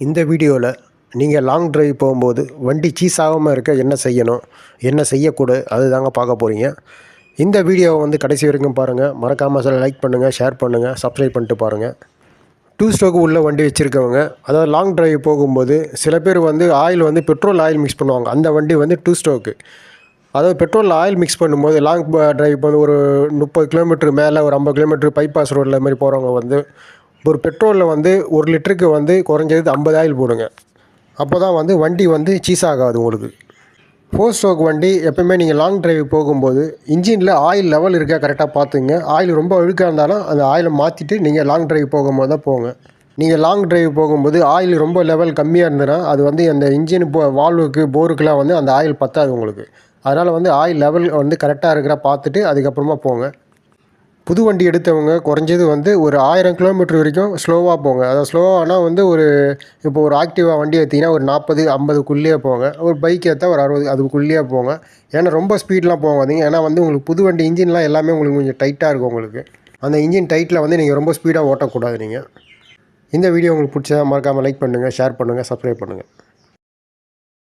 இந்த வீடியோவில் நீங்கள் லாங் டிரைவ் போகும்போது வண்டி சீஸ் ஆகாமல் இருக்க என்ன செய்யணும்? என்ன செய்யக்கூடாது அது தாங்க பார்க்க போகிறீங்க இந்த வீடியோவை வந்து கடைசி வரைக்கும் பாருங்கள் மறக்காமல் சில லைக் பண்ணுங்கள் ஷேர் பண்ணுங்கள் சப்ஸ்கிரைப் பண்ணிட்டு பாருங்கள் டூ ஸ்ட்ரோக்கு உள்ள வண்டி வச்சுருக்கவங்க அதாவது லாங் டிரைவ் போகும்போது சில பேர் வந்து ஆயில் வந்து பெட்ரோல் ஆயில் மிக்ஸ் பண்ணுவாங்க. அந்த வண்டி வந்து டூ ஸ்ட்ரோக்கு அதாவது பெட்ரோல் ஆயில் மிக்ஸ் பண்ணும்போது லாங் டிரைவ் வந்து ஒரு முப்பது கிலோமீட்டர் மேலே ஒரு ஐம்பது கிலோமீட்டர் பைபாஸ் ரோட்டில் மாதிரி போகிறவங்க வந்து ஒரு பெட்ரோலில் வந்து ஒரு லிட்டருக்கு வந்து குறைஞ்சது ஐம்பது ஆயில் போடுங்க. அப்போ தான் வந்து வண்டி வந்து சீஸ் ஆகாது உங்களுக்கு. ஃபோர் ஸ்ட்ரோக் வண்டி எப்பவுமே நீங்கள் லாங் டிரைவ் போகும்போது இன்ஜினில் ஆயில் லெவல் இருக்கா கரெக்டாக பார்த்துங்க. ஆயில் ரொம்ப அழுக்காக இருந்தாலும் அந்த ஆயிலை மாற்றிட்டு நீங்கள் லாங் டிரைவ் போகும்போது தான் போங்க. நீங்கள் லாங் டிரைவ் போகும்போது ஆயில் ரொம்ப லெவல் கம்மியாக இருந்ததுன்னா அது வந்து அந்த இன்ஜின் போ வால்வுக்கு போருக்கெலாம் வந்து அந்த ஆயில் பத்தாது உங்களுக்கு. அதனால் வந்து ஆயில் லெவல் வந்து கரெக்டாக இருக்கிற பார்த்துட்டு அதுக்கப்புறமா போங்க. புது வண்டி எடுத்தவங்க குறைஞ்சது வந்து ஒரு ஆயிரம் கிலோமீட்டர் வரைக்கும் ஸ்லோவாக போங்க. அதாவது ஸ்லோவானால் வந்து ஒரு இப்போ ஒரு ஆக்டிவா வண்டி எடுத்திங்கன்னா ஒரு நாற்பது ஐம்பதுக்குள்ளேயே போங்க. ஒரு பைக் ஏற்றா ஒரு அறுபது அதுக்குள்ளேயே போங்க. ஏன்னா ரொம்ப ஸ்பீட்லாம் போகாதீங்க. ஏன்னா வந்து உங்களுக்கு புது வண்டி இன்ஜின்லாம் எல்லாமே உங்களுக்கு கொஞ்சம் டைட்டாக இருக்கும் உங்களுக்கு. அந்த இன்ஜின் டைட்டில் வந்து நீங்கள் ரொம்ப ஸ்பீடாக ஓட்டக்கூடாது நீங்கள் இந்த வீடியோ உங்களுக்கு பிடிச்சதா மறக்காமல் லைக் பண்ணுங்கள் ஷேர் பண்ணுங்கள் சப்ஸ்கிரைப் பண்ணுங்கள்